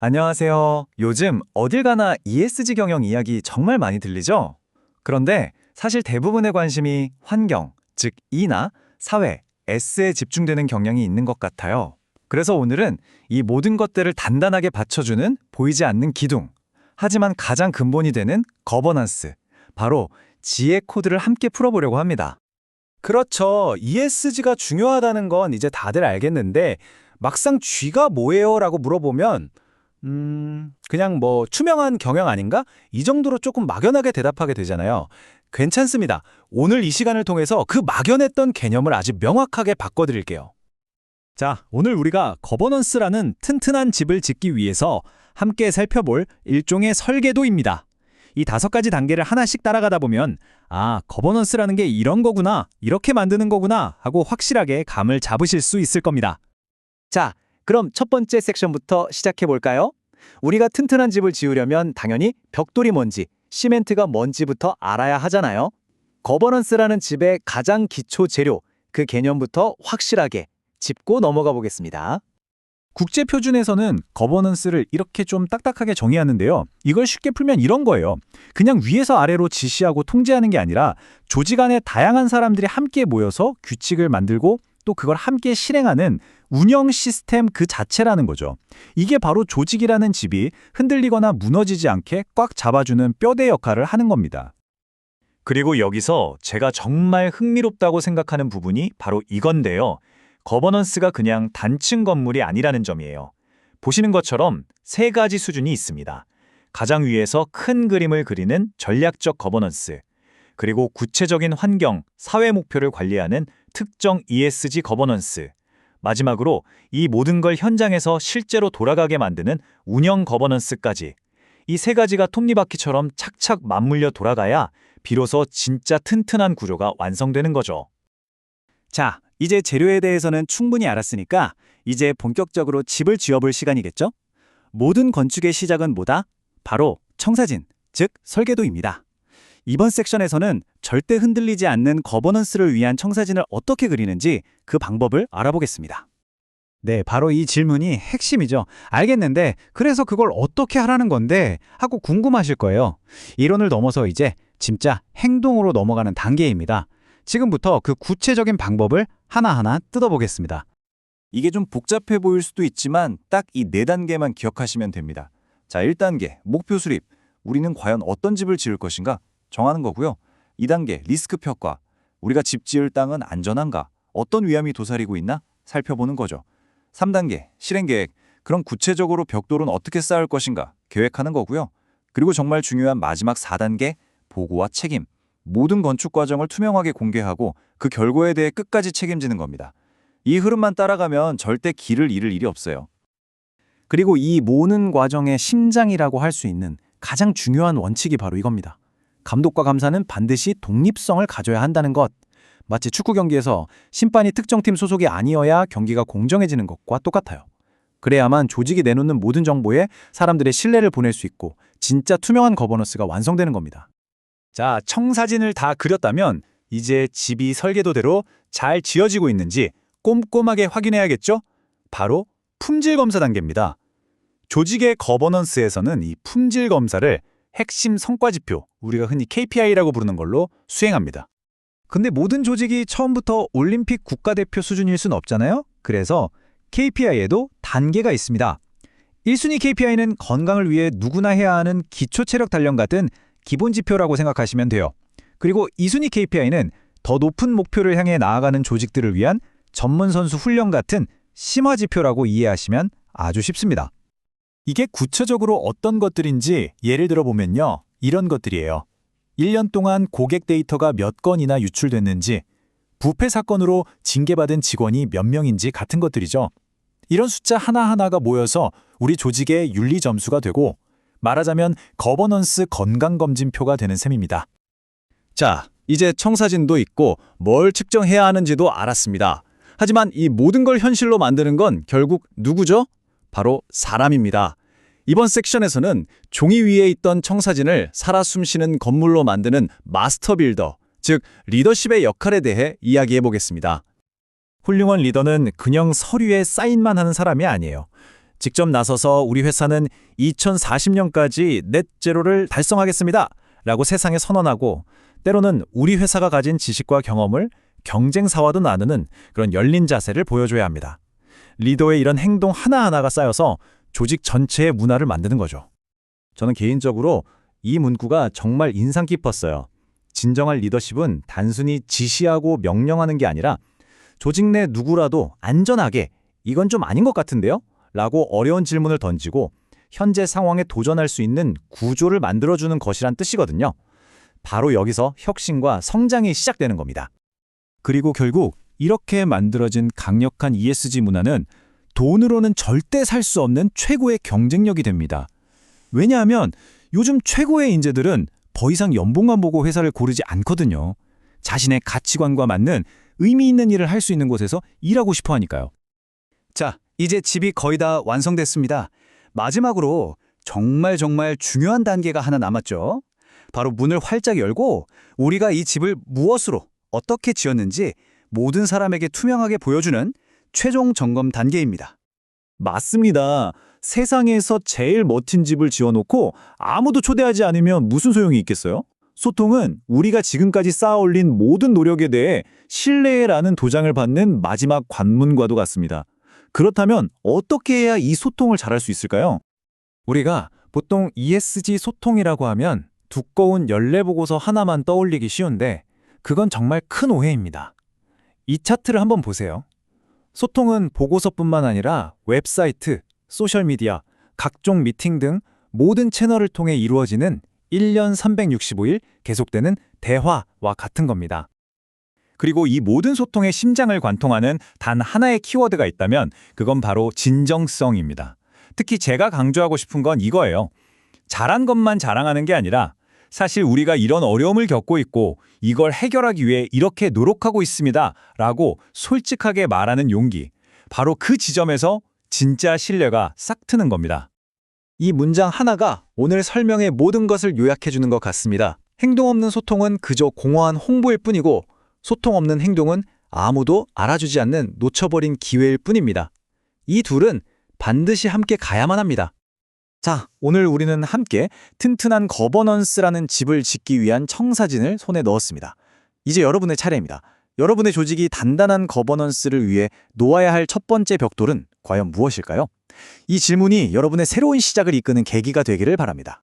안녕하세요. 요즘 어딜 가나 ESG 경영 이야기 정말 많이 들리죠? 그런데 사실 대부분의 관심이 환경, 즉 E나 사회, S에 집중되는 경향이 있는 것 같아요. 그래서 오늘은 이 모든 것들을 단단하게 받쳐주는 보이지 않는 기둥, 하지만 가장 근본이 되는 거버넌스, 바로 G의 코드를 함께 풀어보려고 합니다. 그렇죠. ESG가 중요하다는 건 이제 다들 알겠는데 막상 G가 뭐예요? 라고 물어보면 음, 그냥 뭐 투명한 경영 아닌가? 이 정도로 조금 막연하게 대답하게 되잖아요. 괜찮습니다. 오늘 이 시간을 통해서 그 막연했던 개념을 아주 명확하게 바꿔드릴게요. 자, 오늘 우리가 거버넌스라는 튼튼한 집을 짓기 위해서 함께 살펴볼 일종의 설계도입니다. 이 다섯 가지 단계를 하나씩 따라가다 보면 아, 거버넌스라는 게 이런 거구나, 이렇게 만드는 거구나 하고 확실하게 감을 잡으실 수 있을 겁니다. 자, 그럼 첫 번째 섹션부터 시작해 볼까요? 우리가 튼튼한 집을 지으려면 당연히 벽돌이 뭔지, 시멘트가 뭔지부터 알아야 하잖아요. 거버넌스라는 집의 가장 기초 재료, 그 개념부터 확실하게 짚고 넘어가 보겠습니다. 국제 표준에서는 거버넌스를 이렇게 좀 딱딱하게 정의하는데요. 이걸 쉽게 풀면 이런 거예요. 그냥 위에서 아래로 지시하고 통제하는 게 아니라 조직 안에 다양한 사람들이 함께 모여서 규칙을 만들고 또 그걸 함께 실행하는 운영 시스템 그 자체라는 거죠. 이게 바로 조직이라는 집이 흔들리거나 무너지지 않게 꽉 잡아주는 뼈대 역할을 하는 겁니다. 그리고 여기서 제가 정말 흥미롭다고 생각하는 부분이 바로 이건데요. 거버넌스가 그냥 단층 건물이 아니라는 점이에요. 보시는 것처럼 세 가지 수준이 있습니다. 가장 위에서 큰 그림을 그리는 전략적 거버넌스, 그리고 구체적인 환경, 사회 목표를 관리하는 특정 ESG 거버넌스, 마지막으로 이 모든 걸 현장에서 실제로 돌아가게 만드는 운영 거버넌스까지 이 세 가지가 톱니바퀴처럼 착착 맞물려 돌아가야 비로소 진짜 튼튼한 구조가 완성되는 거죠. 자, 이제 재료에 대해서는 충분히 알았으니까 이제 본격적으로 집을 지어볼 시간이겠죠? 모든 건축의 시작은 뭐다? 바로 청사진, 즉 설계도입니다. 이번 섹션에서는 절대 흔들리지 않는 거버넌스를 위한 청사진을 어떻게 그리는지 그 방법을 알아보겠습니다. 네, 바로 이 질문이 핵심이죠. 알겠는데, 그래서 그걸 어떻게 하라는 건데? 하고 궁금하실 거예요. 이론을 넘어서 이제 진짜 행동으로 넘어가는 단계입니다. 지금부터 그 구체적인 방법을 하나하나 뜯어보겠습니다. 이게 좀 복잡해 보일 수도 있지만 딱 이 네 단계만 기억하시면 됩니다. 자, 1단계 목표 수립. 우리는 과연 어떤 집을 지을 것인가 정하는 거고요. 2단계 리스크 평가. 우리가 집 지을 땅은 안전한가? 어떤 위험이 도사리고 있나? 살펴보는 거죠. 3단계 실행 계획. 그럼 구체적으로 벽돌은 어떻게 쌓을 것인가? 계획하는 거고요. 그리고 정말 중요한 마지막 4단계 보고와 책임. 모든 건축 과정을 투명하게 공개하고 그 결과에 대해 끝까지 책임지는 겁니다. 이 흐름만 따라가면 절대 길을 잃을 일이 없어요. 그리고 이 모든 과정의 심장이라고 할 수 있는 가장 중요한 원칙이 바로 이겁니다. 감독과 감사는 반드시 독립성을 가져야 한다는 것. 마치 축구 경기에서 심판이 특정 팀 소속이 아니어야 경기가 공정해지는 것과 똑같아요. 그래야만 조직이 내놓는 모든 정보에 사람들의 신뢰를 보낼 수 있고 진짜 투명한 거버넌스가 완성되는 겁니다. 자, 청사진을 다 그렸다면 이제 집이 설계도대로 잘 지어지고 있는지 꼼꼼하게 확인해야겠죠? 바로 품질 검사 단계입니다. 조직의 거버넌스에서는 이 품질 검사를 핵심 성과 지표, 우리가 흔히 KPI라고 부르는 걸로 수행합니다. 근데 모든 조직이 처음부터 올림픽 국가대표 수준일 순 없잖아요? 그래서 KPI에도 단계가 있습니다. 1순위 KPI는 건강을 위해 누구나 해야 하는 기초 체력 단련 같은 기본 지표라고 생각하시면 돼요. 그리고 2순위 KPI는 더 높은 목표를 향해 나아가는 조직들을 위한 전문 선수 훈련 같은 심화 지표라고 이해하시면 아주 쉽습니다. 이게 구체적으로 어떤 것들인지 예를 들어 보면요. 이런 것들이에요. 1년 동안 고객 데이터가 몇 건이나 유출됐는지, 부패 사건으로 징계받은 직원이 몇 명인지 같은 것들이죠. 이런 숫자 하나하나가 모여서 우리 조직의 윤리 점수가 되고 말하자면 거버넌스 건강검진표가 되는 셈입니다. 자, 이제 청사진도 있고 뭘 측정해야 하는지도 알았습니다. 하지만 이 모든 걸 현실로 만드는 건 결국 누구죠? 바로 사람입니다. 이번 섹션에서는 종이 위에 있던 청사진을 살아 숨쉬는 건물로 만드는 마스터 빌더, 즉 리더십의 역할에 대해 이야기해 보겠습니다. 훌륭한 리더는 그냥 서류에 사인만 하는 사람이 아니에요. 직접 나서서 우리 회사는 2040년까지 넷제로를 달성하겠습니다. 라고 세상에 선언하고 때로는 우리 회사가 가진 지식과 경험을 경쟁사와도 나누는 그런 열린 자세를 보여줘야 합니다. 리더의 이런 행동 하나하나가 쌓여서 조직 전체의 문화를 만드는 거죠. 저는 개인적으로 이 문구가 정말 인상 깊었어요. 진정한 리더십은 단순히 지시하고 명령하는 게 아니라 조직 내 누구라도 안전하게 이건 좀 아닌 것 같은데요? 라고 어려운 질문을 던지고 현재 상황에 도전할 수 있는 구조를 만들어주는 것이란 뜻이거든요. 바로 여기서 혁신과 성장이 시작되는 겁니다. 그리고 결국 이렇게 만들어진 강력한 ESG 문화는 돈으로는 절대 살 수 없는 최고의 경쟁력이 됩니다. 왜냐하면 요즘 최고의 인재들은 더 이상 연봉만 보고 회사를 고르지 않거든요. 자신의 가치관과 맞는 의미 있는 일을 할 수 있는 곳에서 일하고 싶어 하니까요. 자, 이제 집이 거의 다 완성됐습니다. 마지막으로 정말 정말 중요한 단계가 하나 남았죠. 바로 문을 활짝 열고 우리가 이 집을 무엇으로 어떻게 지었는지 모든 사람에게 투명하게 보여주는 최종 점검 단계입니다. 맞습니다. 세상에서 제일 멋진 집을 지어놓고 아무도 초대하지 않으면 무슨 소용이 있겠어요? 소통은 우리가 지금까지 쌓아올린 모든 노력에 대해 신뢰라는 도장을 받는 마지막 관문과도 같습니다. 그렇다면 어떻게 해야 이 소통을 잘할 수 있을까요? 우리가 보통 ESG 소통이라고 하면 두꺼운 연례 보고서 하나만 떠올리기 쉬운데 그건 정말 큰 오해입니다. 이 차트를 한번 보세요. 소통은 보고서뿐만 아니라 웹사이트, 소셜미디어, 각종 미팅 등 모든 채널을 통해 이루어지는 1년 365일 계속되는 대화와 같은 겁니다. 그리고 이 모든 소통의 심장을 관통하는 단 하나의 키워드가 있다면 그건 바로 진정성입니다. 특히 제가 강조하고 싶은 건 이거예요. 잘한 것만 자랑하는 게 아니라 사실 우리가 이런 어려움을 겪고 있고 이걸 해결하기 위해 이렇게 노력하고 있습니다. 라고 솔직하게 말하는 용기. 바로 그 지점에서 진짜 신뢰가 싹 트는 겁니다. 이 문장 하나가 오늘 설명의 모든 것을 요약해주는 것 같습니다. 행동 없는 소통은 그저 공허한 홍보일 뿐이고 소통 없는 행동은 아무도 알아주지 않는 놓쳐버린 기회일 뿐입니다. 이 둘은 반드시 함께 가야만 합니다. 자, 오늘 우리는 함께 튼튼한 거버넌스라는 집을 짓기 위한 청사진을 손에 넣었습니다. 이제 여러분의 차례입니다. 여러분의 조직이 단단한 거버넌스를 위해 놓아야 할 첫 번째 벽돌은 과연 무엇일까요? 이 질문이 여러분의 새로운 시작을 이끄는 계기가 되기를 바랍니다.